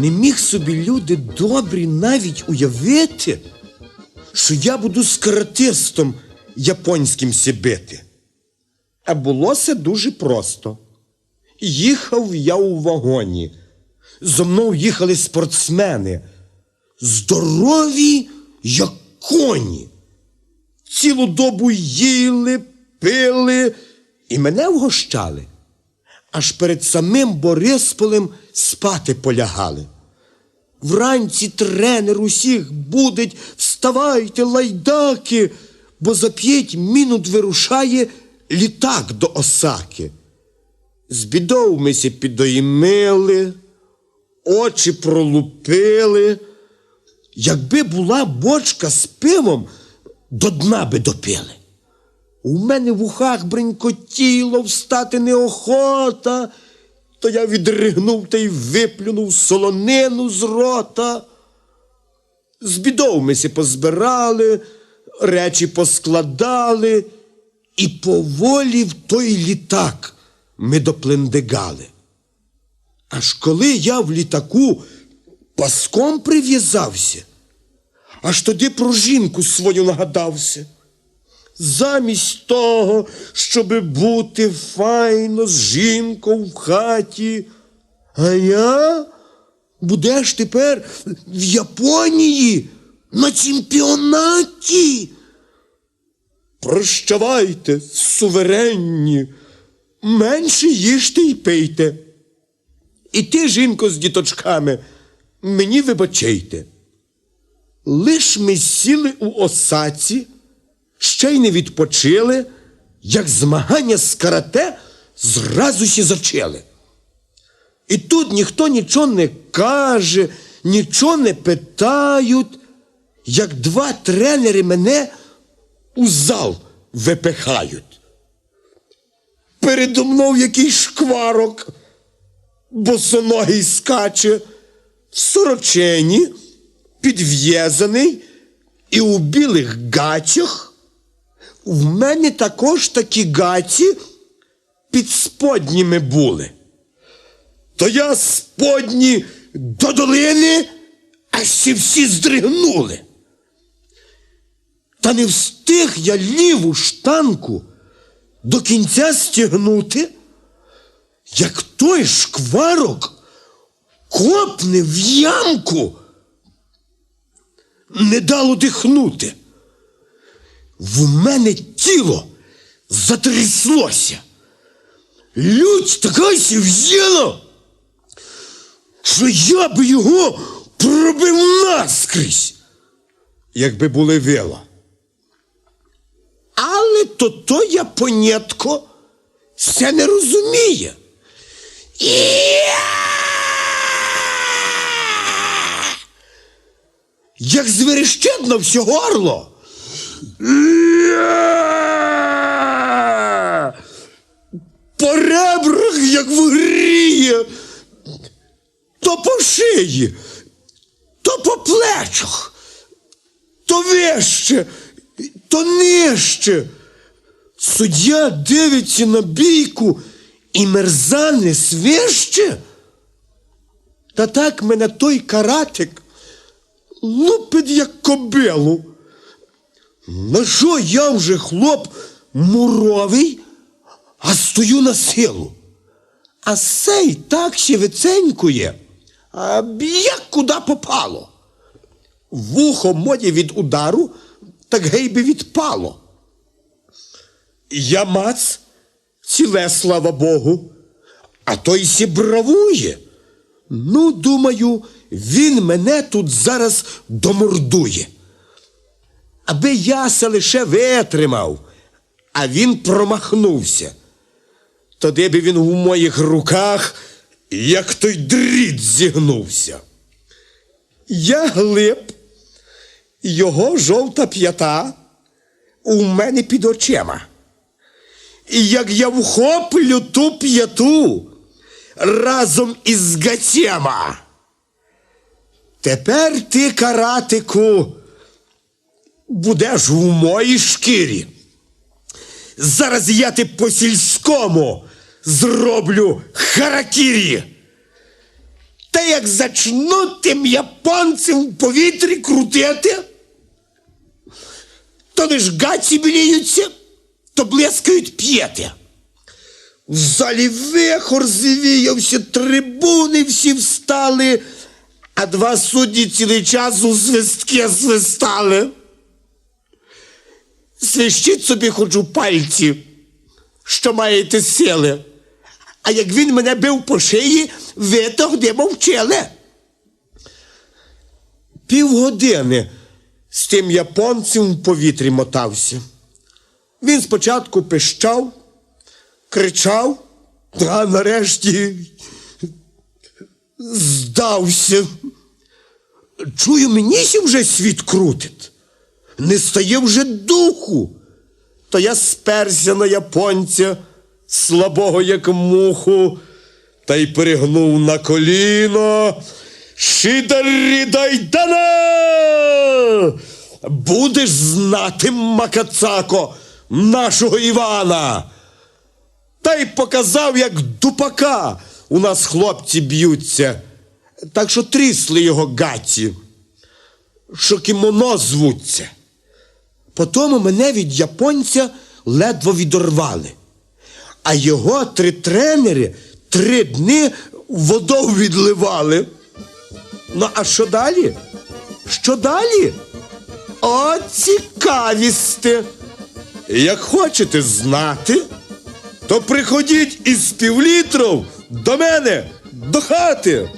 Не міг собі люди добрі навіть уявити, що я буду з каратистом японським сібити. А було це дуже просто. Їхав я у вагоні. Зо мною їхали спортсмени. Здорові, як коні. Цілу добу їли, пили і мене вгощали. Аж перед самим Борисполем спати полягали. Вранці тренер усіх будить, вставайте, лайдаки, бо за п'ять мінут вирушає літак до Осаки. З бідов ми сі підоймили, очі пролупили. Якби була бочка з пивом, до дна би допили. У мене в ухах бринькотіло, встати неохота, то я відригнув та й виплюнув солонину з рота. З бідов ми сі позбирали, речі поскладали, і поволі в той літак ми доплендегали. Аж коли я в літаку паском прив'язався, аж тоді про жінку свою нагадався. Замість того, щоби бути файно з жінкою в хаті, а я будеш тепер в Японії на чемпіонаті. Прощавайте, суверенні, менше їжте й пийте. І ти, жінко, з діточками, мені вибачайте. Лиш ми сіли у осаці, ще й не відпочили, як змагання з карате зразу сі зачали. І тут ніхто нічого не каже, нічого не питають, як два тренери мене у зал випихають. Передо мною якийсь шкварок, босоногий скаче, в сорочені, підв'язаний і у білих гачах. В мене також такі гаті під сподніми були. То я сподні до долини, аж всі всі здригнули. Та не встиг я ліву штанку до кінця стягнути, як той шкварок копне в ямку, не дало дихнути. В мене тіло затряслося. Лють така сі взяла, що я б його пробив наскрізь, якби були вила. Але то то японєтко все не розуміє. Як зверещить на все горло. По ребрах, як вгріє, то по шиї, то по плечах, то вище, то нижче. Суддя дивиться на бійку і мерзане свище. Та так мене той каратик лупить, як кобилу. На що я вже хлоп муровий, а стою на силу? А сей так ще виценькує, а як куди попало. Вухо моє від удару, так гейби відпало. Я мац, ціле, слава Богу, а той сі бравує. Ну, думаю, він мене тут зараз домордує. Аби я се лише витримав, а він промахнувся. Тоді би він у моїх руках, як той дріт зігнувся. Я глиб, його жовта п'ята у мене під очима. І як я вхоплю ту п'яту разом із гатєма. Тепер ти, каратику, будеш в моїй шкірі. Зараз я ти по сільському зроблю харакірі. Та як зачну тим японцем в повітрі крутити, то лиш гаці біліються, то блискають п'єти. В залі вихор звіявся, трибуни всі встали, а два судді цілий час у свистки свистали. Свищіть собі хоч у пальці, що маєте сили. А як він мене бив по шиї, ви тогди мовчили. Півгодини з тим японцем в повітрі мотався. Він спочатку пищав, кричав, а нарешті здався. Чую, мені вже світ крутить. Не стає вже духу. То я сперся на японця, слабого, як муху, та й перегнув на коліно. Шидарідайдана! Будеш знати, Макацако, нашого Івана. Та й показав, як дупака у нас хлопці б'ються. Так що трісли його гаті, що кімоно звуться. Потому мене від японця ледве відорвали. А його три тренери три дни водою відливали. Ну, а що далі? Що далі? О, цікавісте. Як хочете знати, то приходіть із півлітров до мене, до хати.